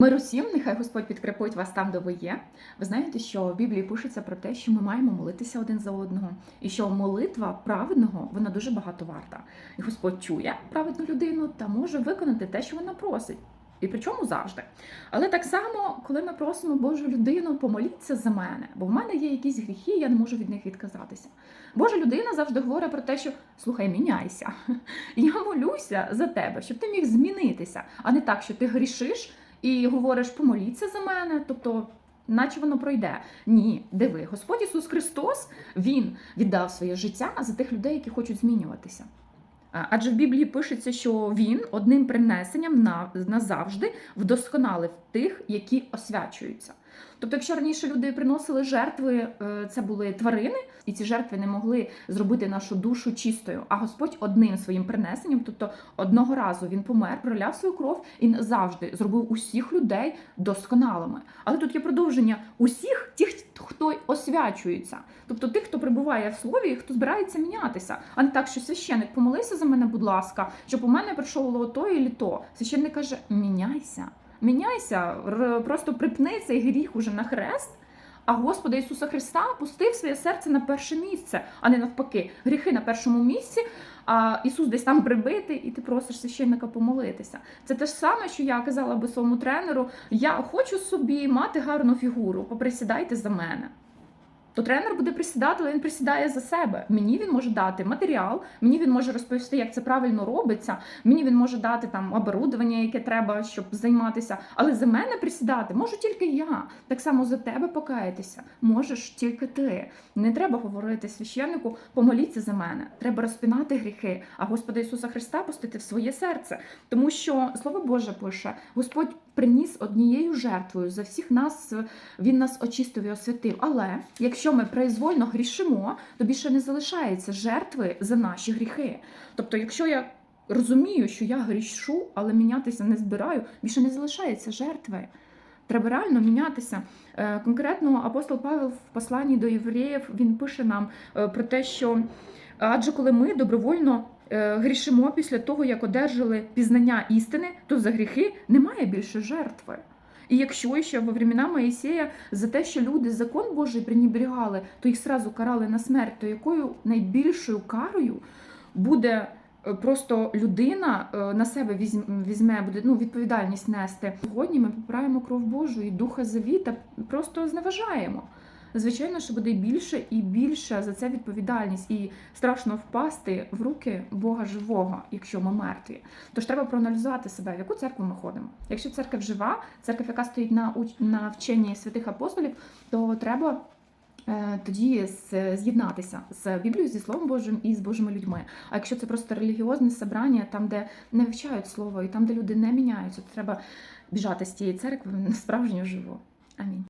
Мир усім, нехай Господь підкрепить вас там, де ви є. Ви знаєте, що в Біблії пишеться про те, що ми маємо молитися один за одного, і що молитва праведного вона дуже багато варта. І Господь чує праведну людину та може виконати те, що вона просить. І причому завжди. Але так само, коли ми просимо Божу людину, помоліться за мене, бо в мене є якісь гріхи, я не можу від них відказатися. Божа людина завжди говорить про те, що слухай, міняйся. Я молюся за тебе, щоб ти міг змінитися, а не так, що ти грішиш і говориш, помоліться за мене, тобто. Наче воно пройде. Ні, диви, Господь Ісус Христос Він віддав своє життя за тих людей, які хочуть змінюватися. Адже в Біблії пишеться, що він одним принесенням на- назавжди вдосконалив тих, які освячуються. Тобто, якщо раніше люди приносили жертви, е, це були тварини, і ці жертви не могли зробити нашу душу чистою. А Господь одним своїм принесенням, тобто одного разу він помер, проляв свою кров і назавжди зробив усіх людей досконалими. Але тут є продовження усіх тих, хто освячується, тобто тих, хто прибуває в слові, хто збирається мінятися, а не так, що священник помолися за мене, будь ласка, щоб у мене прийшло то і то. Священник каже: міняйся, міняйся, просто припни цей гріх уже на хрест. А Господа Ісуса Христа пустив своє серце на перше місце, а не навпаки. Гріхи на першому місці, а Ісус десь там прибитий, і ти просиш священника помолитися. Це те ж саме, що я казала би своєму тренеру: я хочу собі мати гарну фігуру, поприсідайте за мене. То тренер буде присідати, але він присідає за себе. Мені він може дати матеріал, мені він може розповісти, як це правильно робиться. Мені він може дати там оборудовання, яке треба, щоб займатися. Але за мене присідати можу тільки я. Так само за тебе покаятися можеш тільки ти. Не треба говорити священнику, помоліться за мене. Треба розпинати гріхи, а Господа Ісуса Христа пустити в своє серце. Тому що Слово Боже пише: Господь приніс однією жертвою за всіх нас. Він нас очистив і освятив. Але якщо ми произвольно грішимо, то більше не залишається жертви за наші гріхи. Тобто, якщо я розумію, що я грішу, але мінятися не збираю, більше не залишається жертви. Треба реально мінятися. Е, Конкретно апостол Павел в посланні до євреїв він пише нам е, про те, що адже коли ми добровольно е, грішимо після того, як одержали пізнання істини, то за гріхи немає більше жертви. І якщо ще во времена Моїсея за те, що люди закон Божий пренебрігали, то їх сразу карали на смерть, то якою найбільшою карою буде е, просто людина е, на себе візьм- візьме, буде ну, відповідальність нести. Сьогодні ми попираємо кров Божу і духа завіта, просто зневажаємо. Звичайно, що буде більше і більше за це відповідальність, і страшно впасти в руки Бога живого, якщо ми мертві. Тож треба проаналізувати себе, в яку церкву ми ходимо. Якщо церква жива, церква, яка стоїть на на вченні святих апостолів, то треба. е, Тоді з'єднатися з Біблією, зі Словом Божим і з Божими людьми. А якщо це просто релігіозне собрання, там, де не вивчають слово, і там, де люди не міняються, то треба біжати з тієї церкви в справжню живу. Амінь.